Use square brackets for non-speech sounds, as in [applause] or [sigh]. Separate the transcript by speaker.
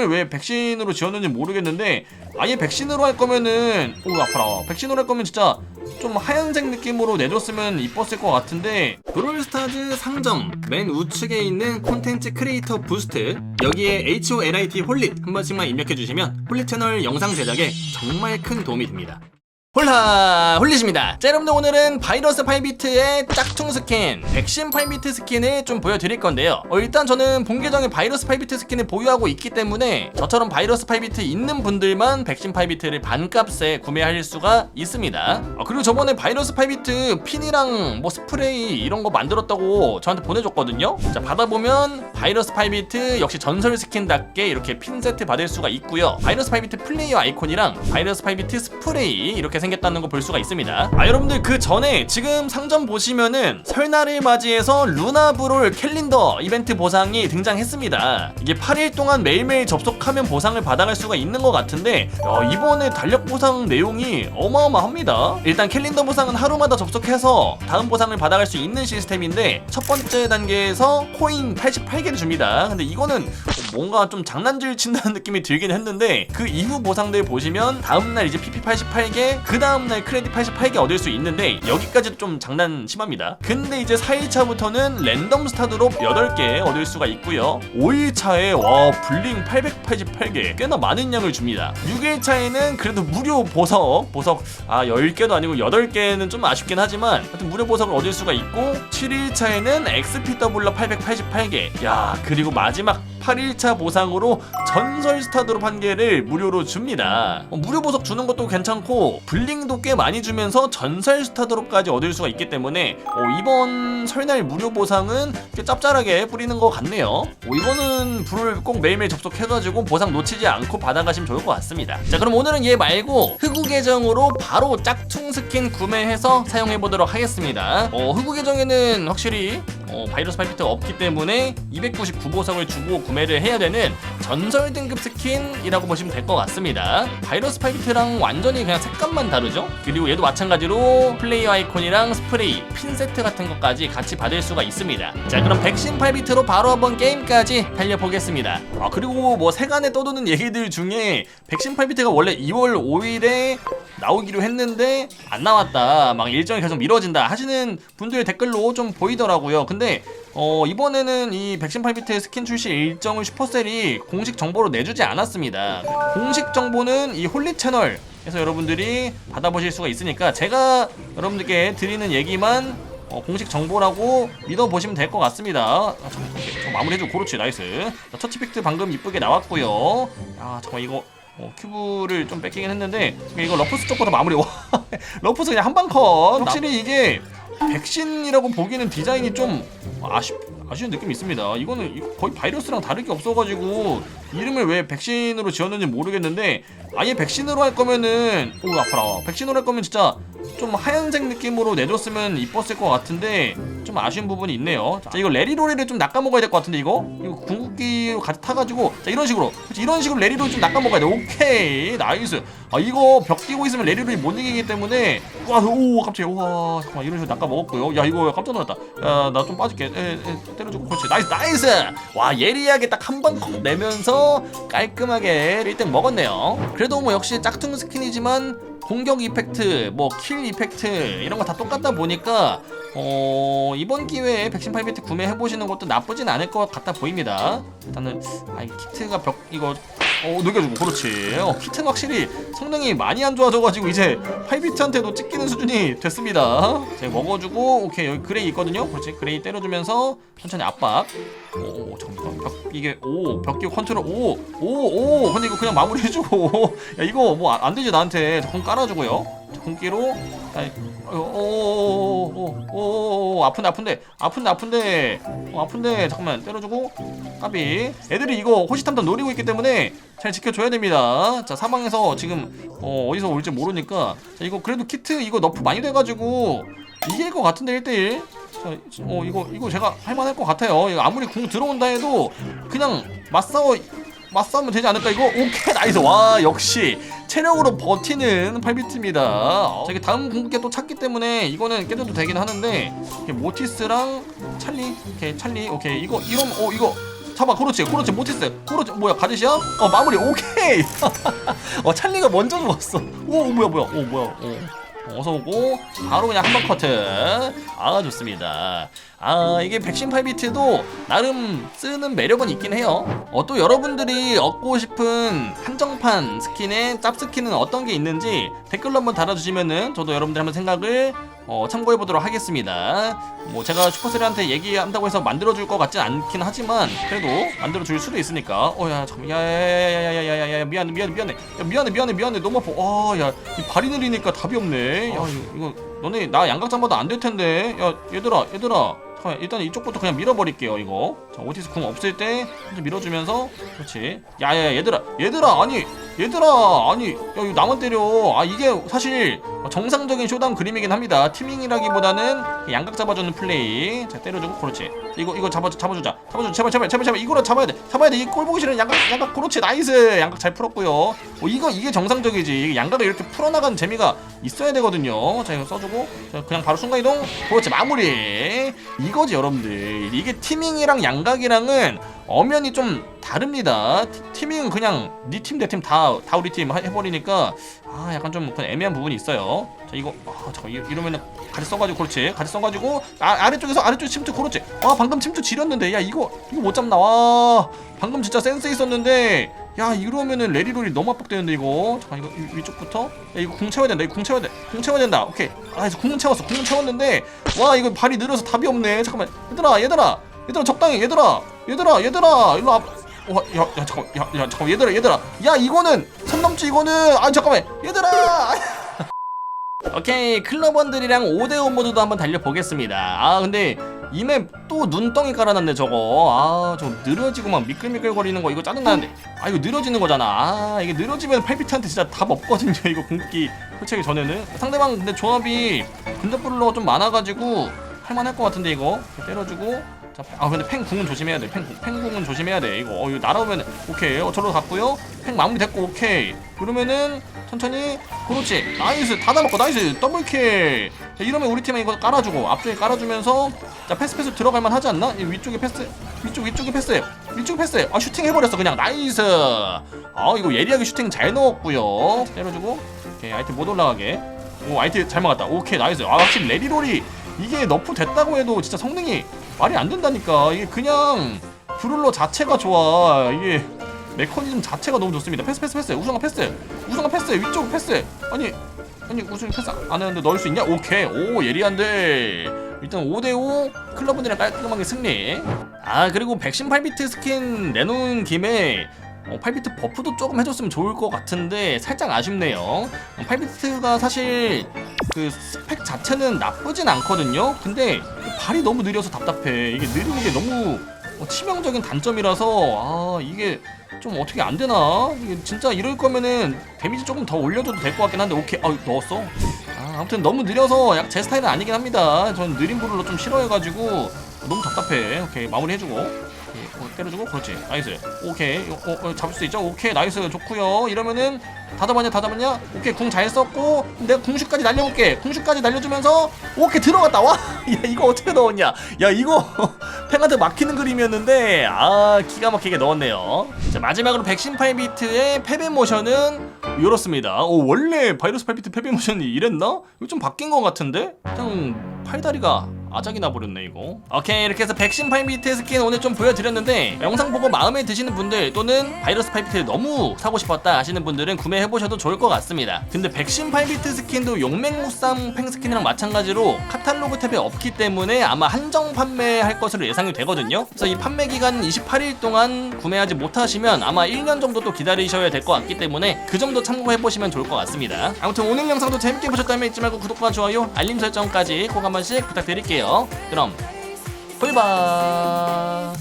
Speaker 1: 이름을 왜 백신으로 지었는지 모르겠는데 아예 백신으로 할 거면은 오 아파라 백신으로 할 거면 진짜 좀 하얀색 느낌으로 내줬으면 이뻤을 것 같은데 브롤스타즈 상점 맨 우측에 있는 콘텐츠 크리에이터 부스트 여기에 HOLIT 홀릿 한 번씩만 입력해 주시면 홀릿 채널 영상 제작에 정말 큰 도움이 됩니다. 홀라 홀릿입니다. 자 여러분들 오늘은 바이러스 8비트의 짝퉁 스킨 백신 8비트 스킨을 좀 보여드릴 건데요. 어, 일단 저는 본 계정에 바이러스 8비트 스킨을 보유하고 있기 때문에 저처럼 바이러스 8비트 있는 분들만 백신 8비트를 반값에 구매할 수가 있습니다. 어, 그리고 저번에 바이러스 8비트 핀이랑 뭐 스프레이 이런 거 만들었다고 저한테 보내줬거든요. 자 받아보면 바이러스 8비트 역시 전설 스킨답게 이렇게 핀 세트 받을 수가 있고요. 바이러스 8비트 플레이어 아이콘이랑 바이러스 8비트 스프레이 이렇게 생겼다는 거 볼 수가 있습니다. 아 여러분들 그 전에 지금 상점 보시면은 설날을 맞이해서 루나브롤 캘린더 이벤트 보상이 등장했습니다. 이게 8일 동안 매일매일 접속하면 보상을 받아갈 수가 있는 것 같은데 야, 이번에 달력 보상 내용이 어마어마합니다. 일단 캘린더 보상은 하루마다 접속해서 다음 보상을 받아갈 수 있는 시스템인데 첫 번째 단계에서 코인 88개를 줍니다. 근데 이거는 뭔가 좀 장난질 친다는 느낌이 들긴 했는데 그 이후 보상들 보시면 다음날 이제 PP 88개 그 다음날 크레딧 88개 얻을 수 있는데 여기까지도 좀 장난 심합니다. 근데 이제 4일차부터는 랜덤 스타드롭 8개 얻을 수가 있고요. 5일차에 와 블링 888개. 꽤나 많은 양을 줍니다. 6일차에는 그래도 무료 보석 보석 아 10개도 아니고 8개는 좀 아쉽긴 하지만 하여튼 무료 보석을 얻을 수가 있고 7일차에는 XPW 888개. 야 그리고 마지막 8일차 보상으로 전설 스타드롭 한 개를 무료로 줍니다. 어, 무료 보석 주는 것도 괜찮고 블링도 꽤 많이 주면서 전설 스타드롭까지 얻을 수가 있기 때문에 어, 이번 설날 무료 보상은 꽤 짭짤하게 뿌리는 것 같네요. 어, 이거는 불을 꼭 매일매일 접속해가지고 보상 놓치지 않고 받아가시면 좋을 것 같습니다. 자 그럼 오늘은 얘 말고 흑우 계정으로 바로 짝퉁 스킨 구매해서 사용해보도록 하겠습니다. 어, 흑우 계정에는 확실히 어, 바이러스 8비트가 없기 때문에 299보석을 주고 구매를 해야 되는 전설 등급 스킨이라고 보시면 될 것 같습니다. 바이러스 8비트랑 완전히 그냥 색감만 다르죠? 그리고 얘도 마찬가지로 플레이어 아이콘이랑 스프레이, 핀 세트 같은 것까지 같이 받을 수가 있습니다. 자, 그럼 백신 8비트로 바로 한번 게임까지 달려보겠습니다. 아, 그리고 뭐 세간에 떠도는 얘기들 중에 백신 8비트가 원래 2월 5일에 나오기로 했는데 안 나왔다. 막 일정이 계속 미뤄진다 하시는 분들 댓글로 좀 보이더라고요. 근데 어, 이번에는 이 백신 8비트의 스킨 출시 일정을 슈퍼셀이 공식 정보로 내주지 않았습니다. 공식 정보는 이 홀리 채널에서 여러분들이 받아보실 수가 있으니까 제가 여러분들께 드리는 얘기만 어, 공식 정보라고 믿어보시면 될 것 같습니다. 아, 저, 저 마무리해주고 그렇지 나이스. 자, 터치픽트 방금 이쁘게 나왔고요. 아 정말 이거 어, 큐브를 좀 뺏기긴 했는데 이거 러프스 쪽부터 마무리 [laughs] 와 러프스 그냥 한방 컷 확실히 이게 백신이라고 보기에는 디자인이 좀 아쉽 아쉬운 느낌이 있습니다. 이거는 이거 거의 바이러스랑 다를 게 없어가지고 이름을 왜 백신으로 지었는지 모르겠는데 아예 백신으로 할 거면은 오 아파라 백신으로 할 거면 진짜 좀 하얀색 느낌으로 내줬으면 이뻤을 것 같은데 좀 아쉬운 부분이 있네요. 자 이거 레리로리를 좀 낚아먹어야 될 것 같은데 이거 이거 궁극기로 같이 타가지고 자 이런 식으로 그치, 이런 식으로 레리로리 좀 낚아먹어야 돼. 오케이 나이스. 아 이거 벽 끼고 있으면 레리로리 못 이기기 때문에 와오 갑자기 와 잠깐 이런 식으로 낚아먹었고요. 야 이거 깜짝 놀랐다. 야 나 좀 빠질게. 에, 에, 때려주고 그렇지 나이스 나이스. 와 예리하게 딱 한방컷 내면서 깔끔하게 1등 먹었네요. 그래도 뭐 역시 짝퉁 스킨이지만 공격 이펙트, 뭐 킬 이펙트 이런 거 다 똑같다 보니까 어 이번 기회에 백신 8비트 구매해 보시는 것도 나쁘진 않을 것 같아 보입니다. 일단은 아 이 키트가 벽 이거 어 녹여주고 그렇지. 어 키트는 확실히 성능이 많이 안 좋아져가지고 이제 8비트한테도 찍히는 수준이 됐습니다. 자 먹어주고 오케이 여기 그레이 있거든요. 그렇지 그레이 때려주면서 천천히 압박. 오 잠깐만 벽 이게 오 벽기 컨트롤 오오 오 근데 이거 그냥 마무리해주고 [laughs] 야 이거 뭐 안 되지 나한테 공 깔아주고요. 공기로 오오오오오 아픈데 아픈데 아픈데 아픈데. 어, 아픈데. 잠깐만 때려주고. 까비. 애들이 이거 호시탐탐 노리고 있기 때문에 잘 지켜줘야 됩니다. 자 사방에서 지금 어, 어디서 올지 모르니까. 자 이거 그래도 키트 이거 너프 많이 돼가지고 이길 것 같은데 1대1 자, 어 이거 이거 제가 할만할 것 같아요. 이거 아무리 궁 들어온다 해도 그냥 맞싸워 맞싸우면 되지 않을까? 이거 오케이 나이스. 와 역시 체력으로 버티는 8비트입니다. 자 이게 다음 궁극기 또 찾기 때문에 이거는 깨져도 되긴 하는데 모티스랑 찰리 오케이 찰리 오케이. 이거 이런 어 이거. 타봐 그렇지 그렇지 못했어 그렇지 뭐야 가짓이야? 어 마무리 오케이. [laughs] 어 찰리가 먼저 죽었어. 오 뭐야 뭐야. 오 뭐야 어. 어서 오고 바로 그냥 한 번 커트 아 좋습니다 아 이게 118비트도 나름 쓰는 매력은 있긴 해요 어, 또 여러분들이 얻고 싶은 한정판 스킨의 짭스킨은 어떤 게 있는지 댓글로 한번 달아주시면은 저도 여러분들 한번 생각을 어, 참고해 보도록 하겠습니다 뭐 제가 슈퍼셀한테 얘기한다고 해서 만들어줄 것 같진 않긴 하지만 그래도 만들어줄 수도 있으니까 어야 잠야야야야야야 미안해 미안해 미안해. 야, 미안해 미안해 미안해. 너무 아파. 아야 발이 느리니까 답이 없네. 야 이거, 이거 너네 나 양각장마다 안될 텐데. 야 얘들아 얘들아. 잠깐 일단 이쪽부터 그냥 밀어버릴게요 이거. 자 오티스 궁 없을 때 먼저 밀어주면서. 그렇지. 야야 얘들아 얘들아 아니 얘들아 아니 야 이거 나만 때려. 아 이게 사실 정상적인 쇼다운 그림이긴 합니다. 티밍이라기보다는 양각 잡아주는 플레이. 자 때려주고 그렇지. 이거 이거 잡아 잡아주자. 잡아주자. 제발 제발 제발 제발. 이거라 잡아야 돼. 잡아야 돼. 이 꼴 보기 싫은 양각 양각. 그렇지. 나이스. 양각 잘 풀었고요. 어, 이거 이게 정상적이지. 이게 양각을 이렇게 풀어나가는 재미가 있어야 되거든요. 자 이거 써주고. 자, 그냥 바로 순간이동. 그렇지. 마무리. 이거지 여러분들. 이게 티밍이랑 양각이랑은 엄연히 좀 다릅니다. 티- 티밍은 그냥 니 팀 내 팀 다 다 우리 팀 하- 해버리니까 아 약간 좀 애매한 부분이 있어요. 자 이거 아 잠깐 이- 이러면은 같이 써가지고 그렇지. 같이 써가지고 아, 아래쪽에서 아래쪽 침투 그렇지. 아 방금 침투 지렸는데 야 이거 이거 못 잡나? 와 방금 진짜 센스 있었는데 야 이러면은 레리롤이 너무 압박되는데 이거. 잠깐 이거 위- 위쪽부터? 야 이거 궁 채워야 된다. 이거 궁 채워야 돼궁 채워야 된다. 오케이. 아 이제 궁 채웠어. 궁 채웠는데 와 이거 발이 느려서 답이 없네. 잠깐만. 얘들아 얘들아. 얘들아 적당히 얘들아. 얘들아 얘들아. 일로 와 와, 야, 야, 잠깐, 야, 야, 잠깐, 얘들아, 얘들아, 야, 이거는 선 넘지, 이거는, 아, 잠깐만, 얘들아. [laughs] 오케이, 클럽원들이랑 5대5 모드도 한번 달려보겠습니다. 아, 근데 이맵또 눈덩이 깔아놨네, 저거. 아, 저거 느려지고 막 미끌미끌거리는 거 이거 짜증나는데. 아, 이거 느려지는 거잖아. 아, 이게 느려지면 팔피트한테 진짜 답 없거든요, 이거 궁극기 펼치기 전에는. 상대방 근데 조합이 근접불로가 좀 많아가지고 할만할 것 같은데, 이거. 때려주고. 자, 아 근데 팽 궁은 조심해야 돼. 팽, 팽 궁은 조심해야 돼. 이거 어, 이거 날아오면 오케이. 어, 저로 갔고요. 팽 마무리 됐고 오케이. 그러면은 천천히 그렇지. 나이스 다 잡았고 나이스 더블 킬. 자, 이러면 우리 팀은 이거 깔아주고 앞쪽에 깔아주면서 자 패스 패스 들어갈 만 하지 않나? 이 위쪽에 패스 위쪽 위쪽에 패스 위쪽 패스. 아 슈팅 해버렸어 그냥 나이스. 아 이거 예리하게 슈팅 잘 넣었고요. 때려주고 오케이 아이템 못 올라가게. 오 아이템 잘 막았다. 오케이 나이스. 아 확실히 레디롤이 이게 너프 됐다고 해도 진짜 성능이 말이 안 된다니까. 이게 그냥 브룰러 자체가 좋아. 이게 메커니즘 자체가 너무 좋습니다. 패스 패스 패스. 우승아 패스. 우승아 패스. 위쪽 패스. 아니 아니 우승이 패스 안 했는데 넣을 수 있냐? 오케이. 오 예리한데. 일단 5대5 클럽분들이랑 깔끔하게 승리. 아 그리고 백신 8비트 스킨 내놓은 김에 어, 8비트 버프도 조금 해줬으면 좋을 것 같은데 살짝 아쉽네요 어, 8비트가 사실 그 스펙 자체는 나쁘진 않거든요. 근데 발이 너무 느려서 답답해. 이게 느리는 게 너무 어, 치명적인 단점이라서 아 이게 좀 어떻게 안 되나? 이게 진짜 이럴 거면은 데미지 조금 더 올려줘도 될 것 같긴 한데 오케이 아 넣었어. 아, 아무튼 너무 느려서 약 제 스타일은 아니긴 합니다. 전 느린 부를로 좀 싫어해가지고 너무 답답해. 오케이 마무리 해주고. 어, 때려주고 그렇지. 나이스. 오케이. 어, 어, 잡을 수 있죠? 오케이. 나이스. 좋고요. 이러면은 다 잡았냐 다 잡았냐? 오케이. 궁 잘 썼고 내가 궁슈까지 날려볼게. 궁슈까지 날려주면서 오케이. 들어갔다. 와야 [laughs] 이거 어떻게 넣었냐? 야 이거 [laughs] 팽한테 막히는 그림이었는데 아 기가 막히게 넣었네요. 자 마지막으로 백신 8비트의 패배 모션은 이렇습니다. 오 원래 바이러스 8비트 패배 모션이 이랬나? 이거 좀 바뀐 것 같은데? 그냥 팔다리가 아작이 나버렸네 이거. 오케이 이렇게 해서 백신 8비트 스킨 오늘 좀 보여드렸는데 영상 보고 마음에 드시는 분들 또는 바이러스 8비트 너무 사고 싶었다 하시는 분들은 구매해보셔도 좋을 것 같습니다. 근데 백신 8비트 스킨도 용맹무쌈 팽 스킨이랑 마찬가지로 카탈로그 탭에 없기 때문에 아마 한정 판매할 것으로 예상이 되거든요. 그래서 이 판매 기간 28일 동안 구매하지 못하시면 아마 1년 정도 또 기다리셔야 될 것 같기 때문에 그 정도 참고해보시면 좋을 것 같습니다. 아무튼 오늘 영상도 재밌게 보셨다면 잊지 말고 구독과 좋아요 알림 설정까지 꼭 한 번씩 부탁드릴 그럼 꿀바